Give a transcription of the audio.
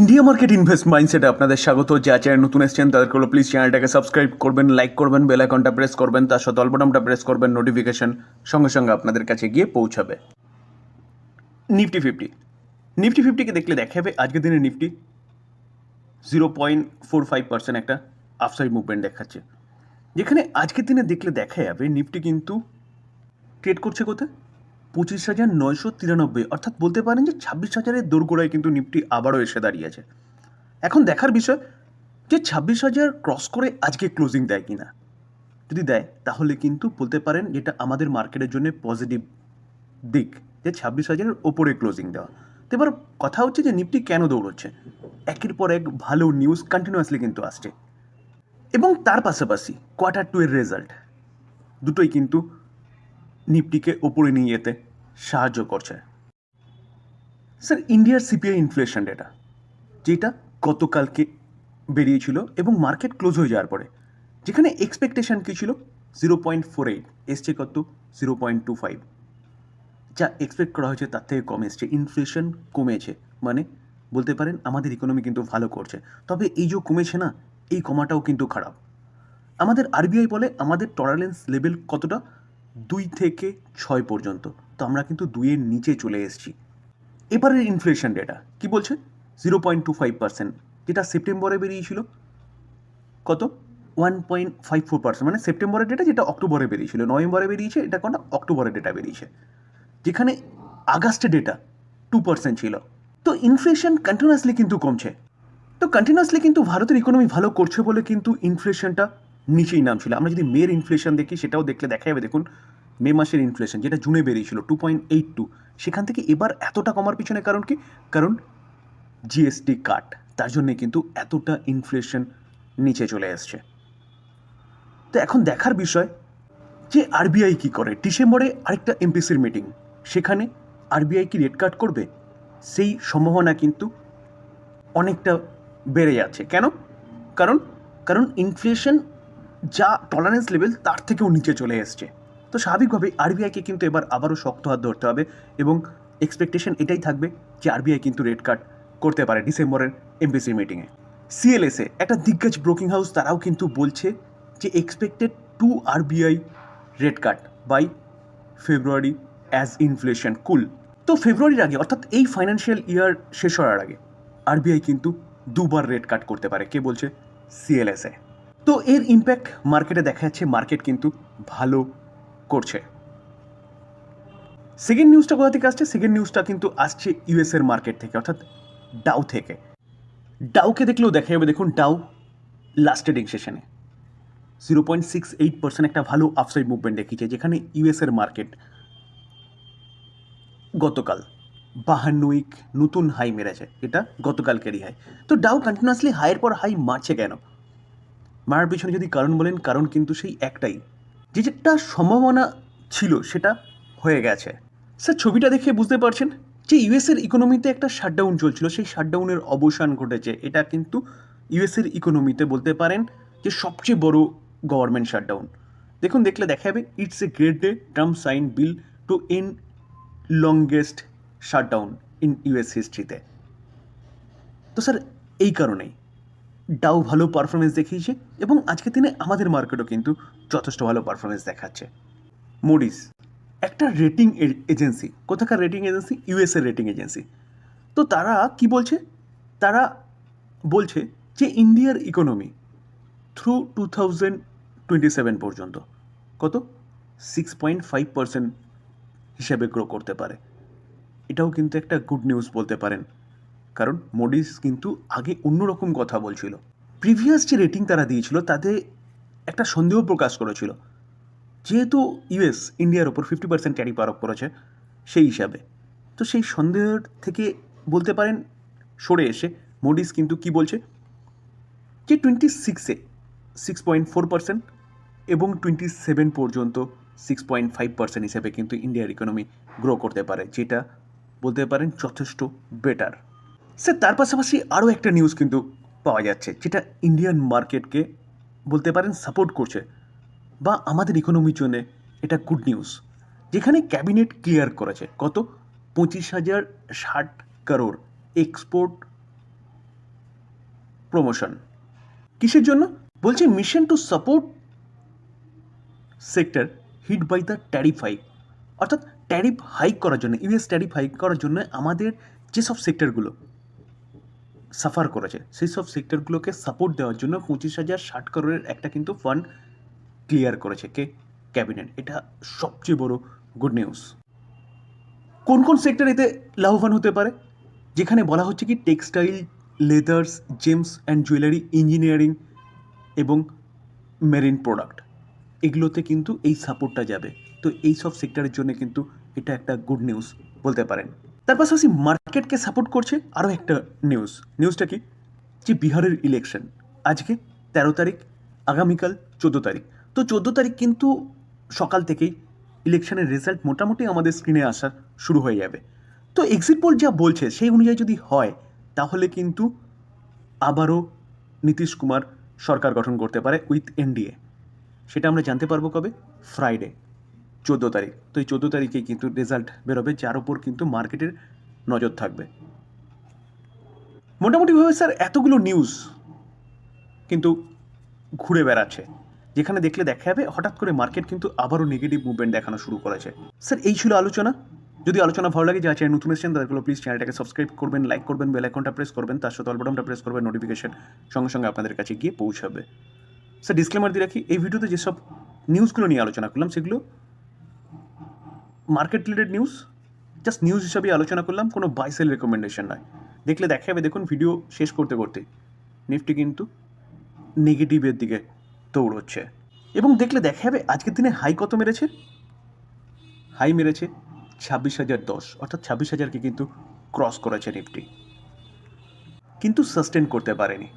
India market invest মাইন্ডসেটে আপনাদের স্বাগত। যা চ্যানেল নতুন এসছেন, তাদেরকে হলো প্লিজ চ্যানেলটাকে সাবস্ক্রাইব করবেন লাইক করবেন বেল আইকনটা প্রেস করবেন, তার সাথে অল্পটামটা প্রেস করবেন নোটিফিকেশন সঙ্গে সঙ্গে আপনাদের কাছে গিয়ে পৌঁছাবে। নিফটি ফিফটি নিফটি ফিফটিকে দেখলে দেখা যাবে আজকের দিনে Nifty zero point four five percent একটা আফসাইড মুভমেন্ট দেখাচ্ছে। যেখানে আজকের দিনে দেখলে দেখা যাবে নিফটি কিন্তু ট্রেড করছে কোথায়? পঁচিশ হাজার নয়শো তিরানব্বই, অর্থাৎ বলতে পারেন যে ছাব্বিশ হাজারের দোরগোড়ায় কিন্তু নিফটি আবারও এসে দাঁড়িয়েছে। এখন দেখার বিষয় যে ছাব্বিশ হাজার ক্রস করে আজকে ক্লোজিং দেয় কিনা। যদি দেয়, তাহলে কিন্তু বলতে পারেন যেটা আমাদের মার্কেটের জন্য পজিটিভ দিক, যে ছাব্বিশ হাজারের ওপরে ক্লোজিং দেওয়া। তো এবার কথা হচ্ছে যে নিফটি কেন দৌড়চ্ছে। একের পর এক ভালো নিউজ কন্টিনিউয়াসলি কিন্তু আসছে। এবং তার পাশাপাশি কোয়ার্টার টু এর রেজাল্ট দুটোই কিন্তু নিফটিকে ওপরে নিয়ে যেতে সাহায্য করছে। স্যার, ইন্ডিয়ার সিপিআই ইনফ্লেশন ডেটা যেটা গতকালকে বেরিয়েছিল এবং মার্কেট ক্লোজ হয়ে যাওয়ার পরে, যেখানে এক্সপেকটেশন কী ছিল? জিরো পয়েন্ট ফোর এইট এসছে কত? জিরো পয়েন্ট টু ফাইভ যা এক্সপেক্ট করা হয়েছে তার থেকে কম এসছে। ইনফ্লেশন কমেছে মানে বলতে পারেন আমাদের ইকোনমি কিন্তু ভালো করছে। তবে এই যে কমেছে না, এই কমাটাও কিন্তু খারাপ। আমাদের আরবিআই বলে আমাদের টলারেন্স লেভেল কতটা? দুই থেকে ছয় পর্যন্ত। তো আমরা কিন্তু দুইয়ের নিচে চলে এসেছি। এবারের ইনফ্লেশন ডেটা কি বলছে? Zero point two five percent যেটা সেপ্টেম্বরে বেরিয়েছিল। কত? One point five four percent মানে সেপ্টেম্বরের ডেটা যেটা অক্টোবরে বেরিয়েছিল। নভেম্বরে বেরিয়েছে, এটা কোনটা? অক্টোবরের ডেটা বেরিয়েছে। যেখানে আগস্টের ডেটা টু পার্সেন্ট ছিল। তো ইনফ্লেশন কন্টিনিউয়াসলি কিন্তু কমছে। তো কন্টিনিউয়াসলি কিন্তু ভারতের ইকোনমি ভালো করছে বলে কিন্তু ইনফ্লেশনটা নিচেই নামছিল। আমরা যদি মের ইনফ্লেশন দেখি, সেটাও দেখলে দেখা যাবে। দেখুন মে মাসের ইনফ্লেশন যেটা জুনে বেরিয়েছিল টু পয়েন্ট এইট টু সেখান থেকে এবার এতটা কমার পিছনে কারণ কি? কারণ জিএসটি কাট তার জন্যে কিন্তু এতটা ইনফ্লেশন নিচে চলে আসছে। তো এখন দেখার বিষয় যে আরবিআই কি করে? ডিসেম্বরে আরেকটা এমপিসির মিটিং সেখানে আরবিআই কি রেট কাট করবে? সেই সম্ভাবনা কিন্তু অনেকটা বেড়ে যাচ্ছে। কেন? কারণ কারণ ইনফ্লেশন যা টলারেন্স লেভেল তার থেকেও নিচে চলে এসছে। তো স্বাভাবিকভাবে আরবিআইকে কিন্তু এবার আবারও শক্ত হাত ধরতে হবে এবং এক্সপেকটেশন এটাই থাকবে যে আরবিআই কিন্তু রেড কাট করতে পারে ডিসেম্বরের এমপিসি মিটিংয়ে সিএলএসএ একটা দিগ্গজ ব্রোকিং হাউস তারাও কিন্তু বলছে যে expected to RBI rate cut by February as inflation cool তো ফেব্রুয়ারির আগে, অর্থাৎ এই ফাইন্যান্সিয়াল ইয়ার শেষ হওয়ার আগে আরবিআই কিন্তু দুবার রেড কাট করতে পারে। কে বলছে? সিএলএসএ তো এর ইম্প্যাক্ট মার্কেটে দেখা যাচ্ছে মার্কেট কিন্তু ভালো করছে। সেকেন্ড নিউজটা কোথা থেকে আসছে? সেকেন্ড নিউজটা কিন্তু আসছে ইউএস এর মার্কেট থেকে, অর্থাৎ ডাউ থেকে। ডাউকে দেখলেও দেখা যাবে, দেখুন ডাউ লাস্ট ট্রেডিং সেশনে zero point six eight percent একটা ভালো আপসাইড মুভমেন্ট দেখিয়েছে, যেখানে ইউএস এর মার্কেট গতকাল বাহান্ন উইক নতুন হাই মেরেছে, এটা গতকালকেরই হাই তো ডাউ কন্টিনিউয়াসলি হাইয়ের পর হাই মারছে কেন? মারার পিছনে যদি কারণ বলেন, কারণ কিন্তু সেই একটাই। যে যেটা সম্ভাবনা ছিল সেটা হয়ে গেছে। স্যার, ছবিটা দেখে বুঝতে পারছেন যে ইউএসের ইকোনমিতে একটা শাটডাউন চলছিল। সেই শাটডাউনের অবসান ঘটেছে। এটা কিন্তু ইউএসের ইকোনমিতে বলতে পারেন যে সবচেয়ে বড় গভর্নমেন্ট শাটডাউন। দেখুন, দেখলে দেখা যাবে, it's a great day Trump sign bill to end longest shutdown in US হিস্ট্রিতে। তো স্যার, এই কারণেই। ডাউ ভালো পারফরমেন্স দেখিয়েছে এবং আজকে দিনে আমাদের মার্কেটও কিন্তু যথেষ্ট ভালো পারফরমেন্স দেখাচ্ছে। মুডিস একটা রেটিং এজেন্সি কোথাকার রেটিং এজেন্সি ইউএসএর রেটিং এজেন্সি তো তারা কি বলছে? তারা বলছে যে ইন্ডিয়ার economy through two thousand twenty seven পর্যন্ত কত? সিক্স পয়েন্ট ফাইভ পার্সেন্ট হিসাবে গ্রো করতে পারে। এটাও কিন্তু একটা গুড নিউজ বলতে পারেন। কারণ মোডিস কিন্তু আগে অন্যরকম কথা বলছিল। প্রিভিয়াস যে রেটিং তারা দিয়েছিল, তাতে একটা সন্দেহ প্রকাশ করেছিল। যেহেতু ইউএস ইন্ডিয়ার ওপর ফিফটি পার্সেন্ট ট্যারিফ আরোপ করেছে, সেই হিসাবে। তো সেই সন্দেহের থেকে বলতে পারেন, সরে এসে মোডিস কিন্তু কি বলছে? যে টোয়েন্টি সিক্সে সিক্স পয়েন্ট ফোর পার্সেন্ট এবং টোয়েন্টি সেভেন পর্যন্ত সিক্স পয়েন্ট ফাইভ পার্সেন্ট হিসেবে কিন্তু ইন্ডিয়ার ইকোনমি গ্রো করতে পারে, যেটা বলতে পারেন যথেষ্ট বেটার স্যার তার পাশাপাশি আরও একটা নিউজ কিন্তু পাওয়া যাচ্ছে, যেটা ইন্ডিয়ান মার্কেটকে বলতে পারেন সাপোর্ট করছে বা আমাদের ইকোনমির জন্য এটা গুড নিউজ যেখানে ক্যাবিনেট ক্লিয়ার করেছে, কত? পঁচিশ হাজার ষাট কারোর এক্সপোর্ট প্রমোশন কিসের জন্য? বলছে mission to support sector hit by the tariff hike অর্থাৎ ট্যারিফ হাইক করার জন্য ইউএস ট্যারিফ হাইক করার জন্য আমাদের যেসব সেক্টরগুলো সাফার করেছে। সেই সব সেক্টরগুলোকে সাপোর্ট দেওয়ার জন্য পঁচিশ হাজার ষাট করোড়ের একটা কিন্তু ফান্ড ক্লিয়ার করেছে কে? ক্যাবিনেট এটা সবচেয়ে বড় গুড নিউজ কোন কোন সেক্টর এতে লাভবান হতে পারে? যেখানে বলা হচ্ছে কি textile leathers gems and jewellery engineering এবং মেরিন প্রোডাক্ট এগুলোতে কিন্তু এই সাপোর্টটা যাবে। তো এই সব সেক্টরের জন্য কিন্তু এটা একটা গুড নিউজ বলতে পারেন। তার পাশাপাশি মার্কেটকে সাপোর্ট করছে আরও একটা নিউজ নিউজটা কি? যে বিহারের ইলেকশন আজকে তেরো তারিখ, আগামীকাল চোদ্দ তারিখ। তো চোদ্দ তারিখ কিন্তু সকাল থেকেই ইলেকশনের রেজাল্ট মোটামুটি আমাদের স্ক্রিনে আসা শুরু হয়ে যাবে। তো এক্সিট পোল যা বলছে, সেই অনুযায়ী যদি হয়, তাহলে কিন্তু আবারও নীতিশ কুমার সরকার গঠন করতে পারে উইথ এনডিএ সেটা আমরা জানতে পারব কবে? ফ্রাইডে চোদ্দ তারিখ। তো এই চোদ্দ তারিখে কিন্তু রেজাল্ট বেরোবে, যার উপর কিন্তু মার্কেটের নজর থাকবে। মোটামুটিভাবে স্যার এতগুলো নিউজ কিন্তু ঘুরে বেড়াচ্ছে। যেখানে দেখলে দেখা যাবে হঠাৎ করে মার্কেট কিন্তু আবারও নেগেটিভ মুভমেন্ট দেখানো শুরু করেছে। স্যার, এই ছিল আলোচনা। যদি আলোচনা ভালো লাগে যা চ্যানেল নতুন এসেছেন তাদেরগুলো প্লিজ চ্যানেলটাকে সাবস্ক্রাইব করবেন লাইক করবেন বেল আইকনটা প্রেস করবেন, তার সাথে অলবটনটা প্রেস করবেন নোটিফিকেশন সঙ্গে সঙ্গে আপনাদের কাছে গিয়ে পৌঁছাবে। স্যার ডিসক্লেমার দিয়ে রাখি, এই ভিডিওতে যেসব নিউজগুলো নিয়ে আলোচনা করলাম, সেগুলো market related news just news হিসাবে আলোচনা করলাম, কোনো বাইসেল রেকমেন্ডেশন নয় দেখলে দেখা যাবে দেখুন ভিডিও শেষ করতে করতে নিফটি কিন্তু নেগেটিভের দিকে দৌড়চ্ছে। এবং দেখলে দেখা যাবে আজকের দিনে হাই কত মেরেছে? হাই মেরেছে ছাব্বিশ হাজার দশ, অর্থাৎ ছাব্বিশ হাজারকে কিন্তু ক্রস করেছে নিফটি কিন্তু সাস্টেন করতে পারেনি।